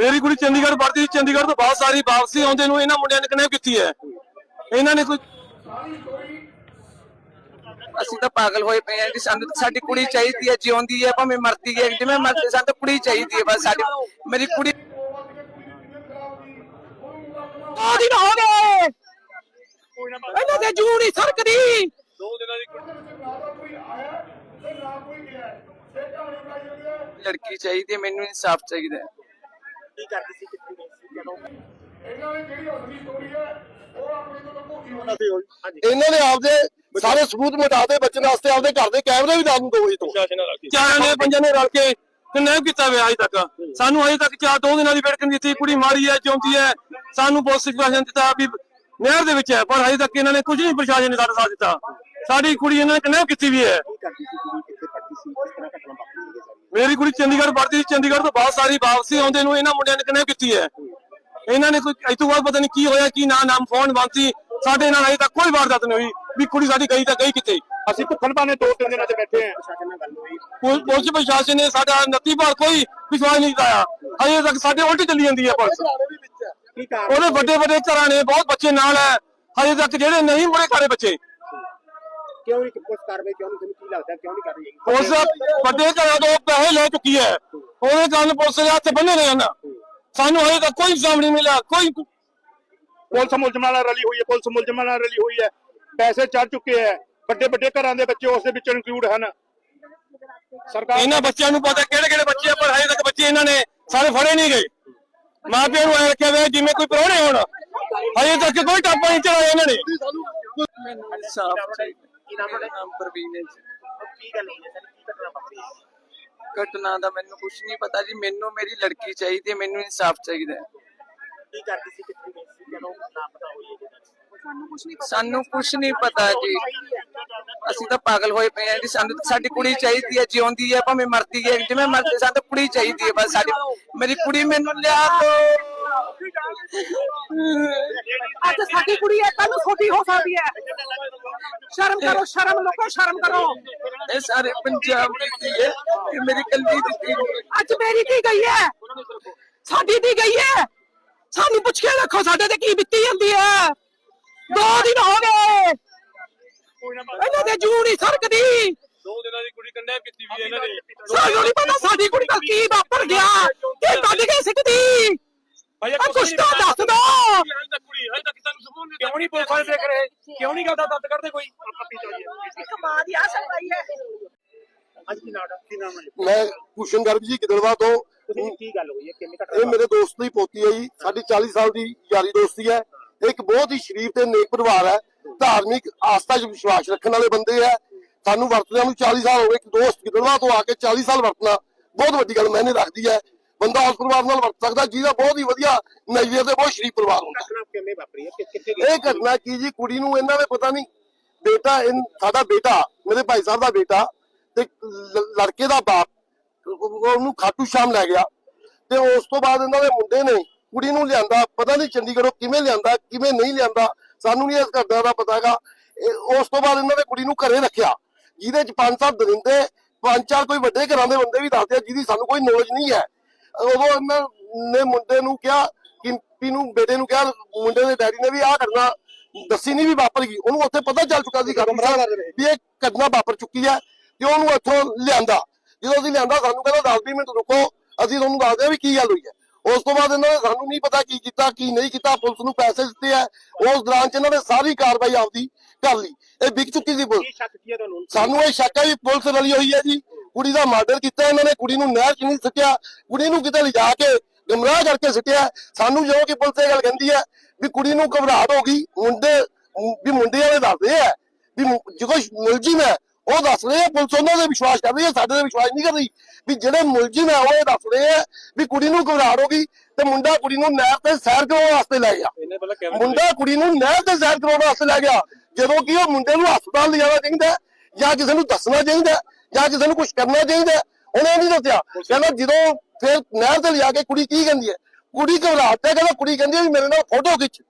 ਮੇਰੀ ਕੁੜੀ ਚੰਡੀਗੜ੍ਹ ਪੜ੍ਹਦੀ ਸੀ ਚੰਡੀਗੜ੍ਹ ਤੋਂ ਬਹੁਤ ਸਾਰੀ ਵਾਪਸੀ ਆਉਂਦੇ ਨੂੰ ਇਹਨਾਂ ਮੁੰਡਿਆਂ ਨੇ ਕਿਨੈਪ ਕੀਤੀ ਹੈ? ਇਹਨਾਂ ਨੇ ਕੋਈ ਅਸੀਂ ਤਾਂ ਪਾਗਲ ਹੋਏ ਪਏ ਆ ਜੀ ਸਾਨੂੰ ਸਾਡੀ ਕੁੜੀ ਚਾਹੀਦੀ ਹੈ ਜਿਉਂਦੀ ਹੈ ਭਾਵੇਂ ਮਰਦੀ ਹੈ ਜਿਵੇਂ ਮਰਦੀ ਸਾਨੂੰ ਤਾਂ ਕੁੜੀ ਚਾਹੀਦੀ ਹੈ ਬਸ ਸਾਡੀ ਮੇਰੀ ਕੁੜੀ ਦੋ ਦਿਨ ਹੋ ਗਏ ਇਹਨਾਂ ਦੇ ਜੂੜ ਹੀ ਸਰਕਦੀ। ਲੜਕੀ ਚਾਹੀਦੀ ਹੈ ਮੈਨੂੰ ਇਨਸਾਫ ਚਾਹੀਦਾ ਹੈ। ਕੀ ਕਰਦੀ ਸੀ ਕਿੱਥੇ ਗਈ ਸੀ ਜਦੋਂ? ਹਾਂਜੀ। ਇਹਨਾਂ ਨੇ ਆਪਦੇ ਸਾਰੇ ਸਬੂਤ ਮਿਟਾ ਦੇ ਬਚਣ ਵਾਸਤੇ ਆਪਦੇ ਘਰ ਦੇ ਕੈਮਰੇ ਵੀ ਲਾ ਨੂੰ ਦੋ ਵਜੇ ਤੋਂ। ਚਾਰਾਂ ਨੇ ਪੰਜਾਂ ਨੇ ਰਲ ਕੇ ਕਿਨੈਪ ਕੀਤਾ ਹੋਇਆ ਅਜੇ ਤੱਕ। ਸਾਨੂੰ ਅਜੇ ਤੱਕ ਚਾਰ ਦੋ ਦਿਨਾਂ ਦੀ ਕਰਨੀ ਦਿੱਤੀ ਕੁੜੀ ਮਾਰੀ ਹੈ ਜਿਉਂਦੀ ਹੈ। ਸਾਨੂੰ ਪੁਲਿਸ ਪ੍ਰਸ਼ਾਸਨ ਦਿੱਤਾ ਵੀ ਨਹਿਰ ਦੇ ਵਿੱਚ ਹੈ ਪਰ ਅਜੇ ਤੱਕ ਇਹਨਾਂ ਨੇ ਕੁਝ ਨਹੀਂ ਪ੍ਰਸ਼ਾਸਨ ਨੇ ਸਾਡਾ ਸਾਥ ਦਿੱਤਾ। ਸਾਡੀ ਕੁੜੀ ਇਹਨਾਂ ਨੇ ਕਿਨੈਪ ਕੀਤੀ ਵੀ ਹੈ। ਸੀ ਤਰ੍ਹਾਂ ਘਟਨਾ ਵਾਪਰੀ ਸਾਰੀ ਮੇਰੀ ਕੁੜੀ ਚੰਡੀਗੜ੍ਹ ਪੜ੍ਹਦੀ ਸੀ ਚੰਡੀਗੜ੍ਹ ਤੋਂ ਬਹੁਤ ਸਾਰੀ ਵਾਪਸੀ ਆਉਂਦੇ ਨੂੰ ਇਹਨਾਂ ਮੁੰਡਿਆਂ ਨੇ ਕਿਨੈਪ ਕੀਤੀ ਹੈ। ਇਹਨਾਂ ਨੇ ਕੋਈ ਤੋਂ ਬਾਅਦ ਪਤਾ ਨਹੀਂ ਕੀ ਹੋਇਆ ਕੀ ਨਾ ਨਾਮ ਫੋਨ ਸੀ। ਸਾਡੇ ਨਾਲ ਅਜੇ ਤੱਕ ਕੋਈ ਵਾਰਦਾਤ ਨਹੀਂ ਹੋਈ ਵੀ ਕੁੜੀ ਸਾਡੀ ਗਈ ਤਾਂ ਗਈ ਕਿੱਥੇ ਅਸੀਂ ਭੁੱਖਣ ਬਾਨੇ ਦੋ ਤਿੰਨ ਦਿਨਾਂ ਚ ਬੈਠੇ ਆ ਪ੍ਰਸ਼ਾਸਨ ਨਾਲ ਗੱਲ ਹੋਈ ਪੁਲ- ਪੁਲਿਸ ਪ੍ਰਸ਼ਾਸਨ ਨੇ ਸਾਡਾ 29 ਵਾਰ ਕੋਈ ਵਿਸ਼ਵਾਸ ਨਹੀਂ ਦਿਖਾਇਆ ਅਜੇ ਤੱਕ ਸਾਡੇ ਉਲਟੀ ਚੱਲੀ ਜਾਂਦੀ ਹੈ ਪੁਲਿਸ। ਕੀ ਕਾਰਨ? ਉਹਦੇ ਵੱਡੇ ਵੱਡੇ ਘਰਾਂ ਨੇ ਬਹੁਤ ਬੱਚੇ ਨਾਲ ਹੈ। ਹਜੇ ਤੱਕ ਜਿਹੜੇ ਨਹੀਂ ਮੁੜੇ ਘਰੇ ਬੱਚੇ। ਕਿਉਂ ਨਹੀਂ ਪੁਲਿਸ ਕਾਰਵਾਈ ਕਿਉਂ ਨਹੀਂ ਤੁਹਾਨੂੰ ਕੀ ਲੱਗਦਾ ਕਿਉਂ ਨਹੀਂ ਕਰ ਰਹੀ ਪੁਲਿਸ ਵੱਡੇ ਘਰਾਂ ਤੋਂ ਪੈਸੇ ਲੈ ਚੁੱਕੀ ਹੈ। ਉਹਦੇ ਕਾਰਨ ਪੁਲਿਸ ਦੇ ਹੱਥ ਬੰਨੇ ਨੇ। ਹਨ ਸਾਨੂੰ ਹਜੇ ਤੱਕ ਕੋਈ ਇਲਜ਼ਾਮ ਨਹੀਂ ਮਿਲਿਆ। ਕੋਈ ਪੁਲਿਸ ਮੁਲਜ਼ਮਾਂ ਨਾਲ ਰਲੀ ਹੋਈ ਹੈ ਪੁਲਿਸ ਮੁਲਜ਼ਮਾਂ ਨਾਲ ਰਲੀ ਹੋਈ ਹੈ। ਪੈਸੇ ਚੜ ਚੁੱਕੇ ਹੈ। ਵੱਡੇ ਵੱਡੇ ਘਰਾਂ ਦੇ ਬੱਚੇ ਉਸ ਦੇ ਵਿੱਚ ਇਨਕਲੂਡ ਹਨ। ਸਰਕਾਰ ਇਹਨਾਂ ਬੱਚਿਆਂ ਨੂੰ ਪਤਾ ਕਿਹੜੇ ਕਿਹੜੇ ਬੱਚੇ ਆ ਪਰ ਹਜੇ ਤੱਕ ਬੱਚੇ ਇਹਨਾਂ ਨੇ ਸਾਰੇ ਫੜੇ ਨਹੀਂ ਗਏ। ਮਾਪਿਆਂ ਨੂੰ ਐ ਰੱਖਿਆ ਹੋਇਆ ਜਿਵੇਂ ਕੋਈ ਪ੍ਰਾਹੁਣੇ ਹੋਣ। ਹਜੇ ਤੱਕ ਕੋਈ ਟਾਪਾ ਨਹੀਂ ਚਲਾਇਆ ਇਹਨਾਂ ਨੇ। ਮੈਨੂੰ ਇਨਸਾਫ ਚਾਹੀਦਾ। ਕੀ ਨਾਮ ਮੇਰਾ ਨਾਮ ਪ੍ਰਵੀਨ ਹੈ ਜੀ। ਕੀ ਗੱਲ ਹੋਈ ਹੈ? ਸਰ ਕੀ ਘਟਨਾ ਵਾਪਰੀ ਹੈ? ਘਟਨਾ ਦਾ ਮੈਨੂੰ ਕੁਝ ਨਹੀਂ ਪਤਾ ਜੀ। ਮੈਨੂੰ ਮੇਰੀ ਲੜਕੀ ਚਾਹੀਦੀ ਹੈ ਮੈਨੂੰ ਇਨਸਾਫ ਚਾਹੀਦਾ ਹੈ। ਕੀ ਕਰਦੀ ਸੀ ਕਿੱਥੇ ਗਈ ਸੀ? ਜਦੋਂ ਨਾ ਪਤਾ ਹੋਈ ਹੈ ਸਾਨੂੰ ਕੁਝ ਨਹੀਂ ਪਤਾ। ਜੀ। ਅਸੀਂ ਤਾਂ ਪਾਗਲ ਹੋਏ ਪਏ ਆ ਜੀ। ਸਾਨੂੰ ਤਾਂ ਸਾਡੀ ਕੁੜੀ ਚਾਹੀਦੀ ਹੈ ਜਿਉਂਦੀ ਹੈ ਭਾਵੇਂ ਮਰਦੀ ਹੈ। ਜਿਵੇਂ ਮਰਦੀ ਸਾਨੂੰ ਕੁੜੀ ਚਾਹੀਦੀ ਹੈ ਬਸ ਸਾਡੀ। ਮੇਰੀ ਕੁੜੀ ਮੈਨੂੰ ਲਿਆ ਦੋ। ਅੱਜ ਸਾਡੀ ਕੁੜੀ ਹੈ ਕੱਲ ਨੂੰ ਛੋਟੀ ਹੋ ਸਕਦੀ ਹੈ। ਸ਼ਰਮ ਕਰੋ ਸ਼ਰਮ ਲੋਕੋ ਸ਼ਰਮ ਕਰੋ। ਇਹ ਸਾਰੇ ਪੰਜਾਬ ਦੀ ਧੀ ਹੈ ਇਹ ਮੇਰੀ ਕੱਲੀ ਦੀ ਧੀ ਹੈ। ਅੱਜ ਮੇਰੀ ਧੀ ਗਈ ਹੈ। ਸਾਡੀ ਧੀ ਗਈ ਹੈ। ਸਾਨੂੰ ਪੁੱਛ ਕੇ ਦੇਖੋ ਸਾਡੇ ਤੇ ਕੀ ਬੀਤੀ ਜਾਂਦੀ ਹੈ। ਦੋ ਦਿਨ ਹੋ ਗਏ। ਇਹਨਾਂ ਦੇ ਜੂੜ ਹੀ ਸਰਕਦੀ। ਦੋ ਦਿਨਾਂ ਦੀ ਕੁੜੀ ਕੰਨਿਆ ਕੀਤੀ ਵੀ ਇਹਨਾਂ ਨੇ। ਸਾਨੂੰ ਨਹੀਂ ਪਤਾ ਸਾਡੀ ਕੁੜੀ ਦਾ ਕੀ ਵਾਪਰ ਗਿਆ ਕਿ ਕੱਢ ਕੇ ਸਿੱਕਦੀ ਹਜੇ ਆ ਕੁਛ ਤਾਂ ਦੱਸ ਦੋ! ਹਜੇ ਤੱਕ ਕੁੜੀ ਹਜੇ ਤੱਕ ਸਾਨੂੰ ਸਬੂਤ ਨਹੀਂ ਕਿਉਂ ਨਹੀਂ ਪੁਲਿਸ ਵਾਲੇ ਦੇਖ ਰਹੇ? ਕਿਉਂ ਨਹੀਂ ਗੱਲ ਦੱਤ ਕਰਦੇ ਕੋਈ? ਇੱਕ ਮਾਂ ਦੀ ਆਸ ਲਗਾਈ ਹੈ। ਅੱਜ ਕੀ ਨਾਮ ਕੀ ਨਾਮ ਹੈ ਮੈਂ ਭੂਸ਼ਣ ਗਰਗ ਜੀ ਗਿੱਦੜਵਾ ਤੋਂ। ਤੁਸੀਂ ਕੀ ਗੱਲ ਹੋਈ ਹੈ? ਕਿੰਨੇ ਇਹ ਮੇਰੇ ਦੋਸਤ ਦੀ ਪੋਤੀ ਹੈ ਜੀ। ਸਾਡੀ 40 ਸਾਲ ਦੀ ਯਾਰੀ ਦੋਸਤੀ ਹੈ। ਇਹ ਇੱਕ ਬਹੁਤ ਹੀ ਸ਼ਰੀਫ ਤੇ ਨੇਕ ਪਰਿਵਾਰ ਹੈ। ਧਾਰਮਿਕ ਆਸਥਾ 'ਚ ਵਿਸ਼ਵਾਸ ਰੱਖਣ ਵਾਲੇ ਬੰਦੇ ਹੈ। ਸਾਨੂੰ ਵਰਤਦਿਆਂ ਨੂੰ 40 ਸਾਲ ਹੋ ਗਏ। ਇੱਕ ਦੋਸਤ ਗਿੱਦੜਵਾ ਤੋਂ ਆ ਕੇ 40 ਸਾਲ ਵਰਤਣਾ ਬਹੁਤ ਵੱਡੀ ਗੱਲ ਮੈਨੇ ਰੱਖਦੀ ਹੈ। ਬੰਦਾ ਉਸ ਪਰਿਵਾਰ ਨਾਲ ਵਰਤ ਸਕਦਾ ਜਿਹਦਾ ਬਹੁਤ ਹੀ ਵਧੀਆ ਨਜ਼ਰੀਏ ਤੇ ਬਹੁਤ ਸ਼ਰੀਫ ਪਰਿਵਾਰ ਹੁੰਦਾ। ਘਟਨਾ ਕਿਵੇਂ ਵਾਪਰੀ ਹੈ? ਕਿ- ਕਿੱਥੇ ਗਈ ਇਹ ਘਟਨਾ ਕੀ ਜੀ? ਕੁੜੀ ਨੂੰ ਇਹਨਾਂ ਨੇ ਪਤਾ ਨਹੀਂ ਬੇਟਾ ਸਾਡਾ ਬੇਟਾ ਮੇਰੇ ਭਾਈ ਸਾਹਿਬ ਦਾ ਬੇਟਾ ਤੇ ਲੜਕੇ ਦਾ ਬਾਪ ਉਹ- ਉਹਨੂੰ ਖਾਟੂ ਸ਼ਾਮ ਲੈ ਗਿਆ ਤੇ ਉਸ ਤੋਂ ਬਾਅਦ ਇਹਨਾਂ ਦੇ ਮੁੰਡੇ ਨੇ ਕੁੜੀ ਨੂੰ ਲਿਆਂਦਾ ਪਤਾ ਨਹੀਂ ਚੰਡੀਗੜ੍ਹੋਂ ਕਿਵੇਂ ਲਿਆਂਦਾ ਕਿਵੇਂ ਨਹੀਂ ਲਿਆਂਦਾ ਸਾਨੂੰ ਨਹੀਂ ਇਸ ਘਟਨਾ ਦਾ ਪਤਾਗਾ ਉਸ ਤੋਂ ਬਾਅਦ ਇਹਨਾਂ ਨੇ ਕੁੜੀ ਨੂੰ ਘਰੇ ਰੱਖਿਆ ਜਿਹਦੇ ਚ ਪੰਜ ਸੱਤ ਦਰਿੰਦੇ ਪੰਜ ਚਾਰ ਕੋਈ ਵੱਡੇ ਘਰਾਂ ਦੇ ਬੰਦੇ ਵੀ ਦੱਸਦੇ ਆ ਜਿਹਦੀ ਸਾਨੂੰ ਕੋਈ ਨੌਲੇਜ ਨਹੀਂ ਹੈ। ਉਦੋਂ ਇਹਨਾਂ ਨੇ ਮੁੰਡੇ ਨੂੰ ਕਿਹਾ ਕਿੰਪੀ ਨੂੰ ਬੇਟੇ ਨੂੰ ਕਿਹਾ ਮੁੰਡੇ ਦੇ ਡੈਡੀ ਨੇ ਵੀ ਆਹ ਕਰਨਾ ਦੱਸੀ ਨਹੀਂ ਵੀ ਵਾਪਰ ਗਈ। ਉਹਨੂੰ ਉੱਥੇ ਪਤਾ ਚੱਲ ਚੁੱਕਾ ਸੀ ਘਰ ਵੀ ਇਹ ਘਟਨਾ ਵਾਪਰ ਚੁੱਕੀ ਹੈ ਤੇ ਉਹਨੂੰ ਇੱਥੋਂ ਲਿਆਂਦਾ। ਜਦੋਂ ਅਸੀਂ ਲਿਆਂਦਾ ਸਾਨੂੰ ਕਹਿੰਦਾ 10 20 ਮਿੰਟ ਰੁਕੋ ਅਸੀਂ ਤੁਹਾਨੂੰ ਦੱਸਦੇ ਹਾਂ ਵੀ ਕੀ ਗੱਲ ਹੋਈ ਹੈ। ਉਸ ਤੋਂ ਬਾਅਦ ਇਹਨਾਂ ਨੇ ਸਾਨੂੰ ਨਹੀਂ ਪਤਾ ਕੀ ਕੀਤਾ ਕੀ ਨਹੀਂ ਕੀਤਾ ਪੁਲਿਸ ਨੂੰ ਪੈਸੇ ਦਿੱਤੇ ਆ ਉਸ ਦੌਰਾਨ ਚ ਇਹਨਾਂ ਨੇ ਸਾਰੀ ਕਾਰਵਾਈ ਆਪਦੀ ਕਰ ਲਈ। ਇਹ ਵਿਕ ਚੁੱਕੀ ਸੀ ਪੁਲਿਸ। ਸਾਨੂੰ ਇਹ ਸ਼ੱਕ ਹੈ ਵੀ ਪੁਲਿਸ ਰਲੀ ਹੋਈ ਹੈ ਜੀ। ਕੁੜੀ ਦਾ ਮਰਡਰ ਕੀਤਾ ਇਹਨਾਂ ਨੇ ਕੁੜੀ ਨੂੰ ਨਹਿਰ 'ਚ ਨਹੀਂ ਸਿੱਟਿਆ ਕੁੜੀ ਨੂੰ ਕਿਤੇ ਲਿਜਾ ਕੇ ਗਮਰਾਹ ਕਰਕੇ ਸਿੱਟਿਆ। ਸਾਨੂੰ ਜਦੋਂ ਕਿ ਪੁਲਿਸ ਇਹ ਗੱਲ ਕਹਿੰਦੀ ਹੈ ਵੀ ਕੁੜੀ ਨੂੰ ਘਬਰਾਹਟ ਹੋ ਗਈ। ਮੁੰਡੇ ਵੀ ਮੁੰਡੇ ਵਾਲੇ ਦੱਸਦੇ ਆ ਵੀ ਜਦੋਂ ਮੁਲਜ਼ਮ ਹੈ ਉਹ ਦੱਸ ਰਹੇ ਆ ਪੁਲਿਸ ਉਹਨਾਂ ਦੇ ਵਿਸ਼ਵਾਸ ਕਰ ਰਹੀ ਹੈ ਸਾਡੇ ਤੇ ਵਿਸ਼ਵਾਸ ਨਹੀਂ ਕਰ ਰਹੀ ਵੀ ਜਿਹੜੇ ਮੁਲਜ਼ਮ ਹੈ ਉਹ ਇਹ ਦੱਸ ਰਹੇ ਆ ਵੀ ਕੁੜੀ ਨੂੰ ਘਬਰਾਹਟ ਹੋ ਗਈ ਤੇ ਮੁੰਡਾ ਕੁੜੀ ਨੂੰ ਨਹਿਰ ਤੇ ਸੈਰ ਕਰਾਉਣ ਵਾਸਤੇ ਲੈ ਗਿਆ। ਮੁੰਡਾ ਕੁੜੀ ਨੂੰ ਨਹਿਰ ਤੇ ਸੈਰ ਕਰਾਉਣ ਵਾਸਤੇ ਲੈ ਗਿਆ। ਜਦੋਂ ਕਿ ਉਹ ਮੁੰਡੇ ਨੂੰ ਹਸਪਤਾਲ ਲਿਜਾਣਾ ਚਾਹੀਦਾ ਜਾਂ ਕਿਸੇ ਨੂੰ ਦੱਸਣਾ ਚਾਹੀਦਾ ਜਾਂ ਕਿਸੇ ਨੂੰ ਕੁਝ ਕਰਨਾ ਚਾਹੀਦਾ। ਉਹਨੇ ਨਹੀਂ ਦੱਸਿਆ। ਕਹਿੰਦਾ ਜਦੋਂ ਫਿਰ ਨਹਿਰ ਤੇ ਲਿਜਾ ਕੇ ਕੁੜੀ ਕੀ ਕਹਿੰਦੀ ਹੈ? ਕੁੜੀ ਘਬਰਾਹਟ ਹੈ ਕਹਿੰਦਾ ਕੁੜੀ ਕਹਿੰਦੀ ਹੈ ਵੀ ਮੇਰੇ ਨਾਲ ਫੋਟੋ ਖਿੱਚ।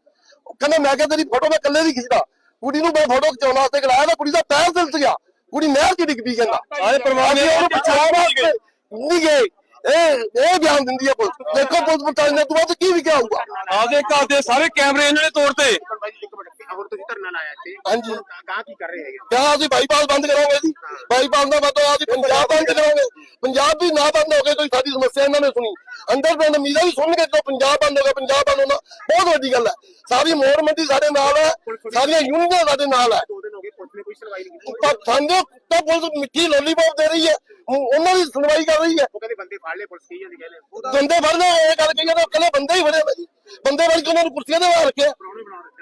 ਕਹਿੰਦਾ ਮੈਂ ਕਿਹਾ ਤੇਰੀ ਫੋਟੋ ਮੈਂ ਇਕੱਲੇ ਦੀ ਖਿੱਚਦਾ। ਕੁੜੀ ਨੂੰ ਮੈਂ ਫੋਟੋ ਖਿਚਾਉਣ ਵਾਸਤੇ ਕਰਾਇਆ ਤਾਂ ਕੁੜੀ ਦਾ ਪੈਰ ਫਿਸਲ ਗਿਆ। ਕੁੜੀ ਨਹਿਰ 'ਚ ਡਿੱਗ ਪਈ ਕਹਿੰਦਾ। ਸਾਰੇ ਪਰਿਵਾਰ ਨੇ ਉਹਨੂੰ ਬਚਾਉਣ ਵਾਸਤੇ ਨਹੀਂ ਗਏ। ਇਹ ਇਹ ਬਿਆਨ ਦਿੰਦੀ ਹੈ ਪੁਲਿਸ। ਦੇਖੋ ਪੁਲਿਸ ਪ੍ਰਸ਼ਾਸਨ ਨੇ ਤੋਂ ਬਾਅਦ ਕੀ ਵਿਕਿਆ ਹੋਊਗਾ। ਆਪਦੇ ਘਰ ਦੇ ਸਾਰੇ ਕੈਮਰੇ ਇਹਨਾਂ ਨੇ ਤੋੜਤੇ ਬਾਈ ਜੀ ਇੱਕ ਮਿੰਟ ਹੋਰ ਤੁਸੀਂ ਧਰਨਾ ਲਾਇਆ ਇੱਥੇ। ਹਾਂਜੀ। ਗਾਂ ਕੀ ਕਰ ਰਹੇ ਹੈਗੇ? ਕਿਆ ਅਸੀਂ ਬਾਈਪਾਸ ਬੰਦ ਕਰਾਂਗੇ ਜੀ। ਬਾਈਪਾਸ ਦਾ ਮਤਲਬ ਅਸੀਂ ਪੰਜਾਬ ਬੰਦ ਕਰਾਂਗੇ। ਪੰਜਾਬ ਵੀ ਨਾ ਬੰਦ ਹੋ ਕੇ ਕੋਈ ਸਾਡੀ ਸਮੱਸਿਆ ਇਹਨਾਂ ਨੇ ਸੁਣੀ। ਅੰਡਰਗਰਾਉਂਡ ਮੀਡੀਆ ਵੀ ਜਦੋਂ ਪੰਜਾਬ ਬੰਦ ਹੋ ਗਿਆ ਪੰਜਾਬ ਬੰਦ ਹੋਣਾ ਬਹੁਤ ਵੱਡੀ ਗੱਲ ਹੈ। ਸਾਰੀ ਮੰਡੀ ਸਾਡੇ ਨਾਲ ਹੈ ਸਾਰੀਆਂ ਯੂਨੀਅਨਾਂ ਸਾਡੇ ਨਾਲ ਹੈ। ਦੋ ਦਿਨ ਹੋ ਗਏ ਪੁਲਿਸ ਨੇ ਕੋਈ ਸੁਣਵਾਈ ਨਹੀਂ ਕੀਤੀ। ਪਰ ਸਾਨੂੰ ਤਾਂ ਪੁਲਿਸ ਮਿੱਠੀ ਲੋਲੀਪੌਪ ਦੇ ਰਹੀ ਹੈ। ਉਹਨਾਂ ਦੀ ਸੁਣਵਾਈ ਕਰ ਰਹੀ ਹੈ। ਉਹ ਕਹਿੰਦੇ ਬੰਦੇ ਫੜ ਲਏ ਪੁਲਿਸ ਕਹੀ ਜਾਂਦੀ ਕਹਿੰਦੇ ਬੰਦੇ ਫੜਨੇ ਇਹ ਗੱਲ ਕਹੀ ਜਾਂਦੇ ਕੱਲੇ ਬੰਦੇ ਹੀ ਫੜੇ ਜੀ ਬੰਦੇ ਫੜ ਕੇ ਉਹਨਾਂ ਨੂੰ ਕੁਰਸੀਆਂ ਤੇ ਬਾਹਰ ਰੱਖਿਆ।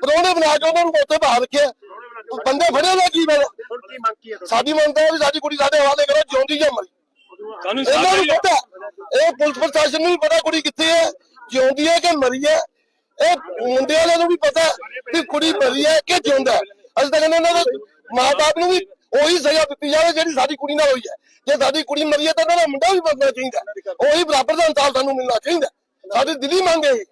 ਪਰੋਣੇ ਬਣਾ ਕੇ ਉਹਨਾਂ ਨੂੰ ਉੱਥੇ ਬਾਹਰ ਰੱਖਿਆ। ਬੰਦੇ ਫੜੇ ਨੇ ਕੀ ਮੈਂ ਹੁਣ ਕੀ ਮੰਗ ਕੀ ਹੈ ਤੁਹਾਡੀ? ਸਾਡੀ ਮੰਗ ਤਾਂ ਇਹ ਵੀ ਸਾਡੀ ਕੁੜੀ ਸਾਡੇ ਹਵਾਲੇ ਕਰੋ ਜਿਉਂਦੀ ਜਾਂ ਮਰੀ। ਸਾਨੂੰ ਇਹਨਾਂ ਨੂੰ ਪਤਾ ਇਹ ਪੁਲਿਸ ਪ੍ਰਸ਼ਾਸਨ ਨੂੰ ਵੀ ਪਤਾ ਕੁੜੀ ਕਿੱਥੇ ਹੈ ਜਿਉਂਦੀ ਹੈ ਕਿ ਮਰੀ ਹੈ। ਇਹ ਮੁੰਡੇ ਵਾਲਿਆਂ ਨੂੰ ਵੀ ਪਤਾ ਕਿ ਕੁੜੀ ਮਰੀ ਹੈ ਕਿ ਜਿਉਂਦਾ ਹੈ। ਅਸੀਂ ਤਾਂ ਕਹਿੰਦੇ ਇਹਨਾਂ ਦੇ ਮਾਪੇ ਨੂੰ ਵੀ ਉਹੀ ਸਜ਼ਾ ਦਿੱਤੀ ਜਾਵੇ ਜਿਹੜੀ ਸਾਡੀ ਕੁੜੀ ਨਾਲ ਹੋਈ ਹੈ। ਜੇ ਸਾਡੀ ਕੁੜੀ ਮਰੀ ਹੈ ਤਾਂ ਇਹਨਾਂ ਦਾ ਮੁੰਡਾ ਵੀ ਮਰਨਾ ਚਾਹੀਦਾ। ਉਹੀ ਬਰਾਬਰ ਦਾ ਇਨਸਾਫ ਸਾਨੂੰ ਮਿਲਣਾ ਚਾਹੀਦਾ। ਸਾਡੀ ਦਿੱਲੀ ਮੰਗ ਹੈ ਇਹ।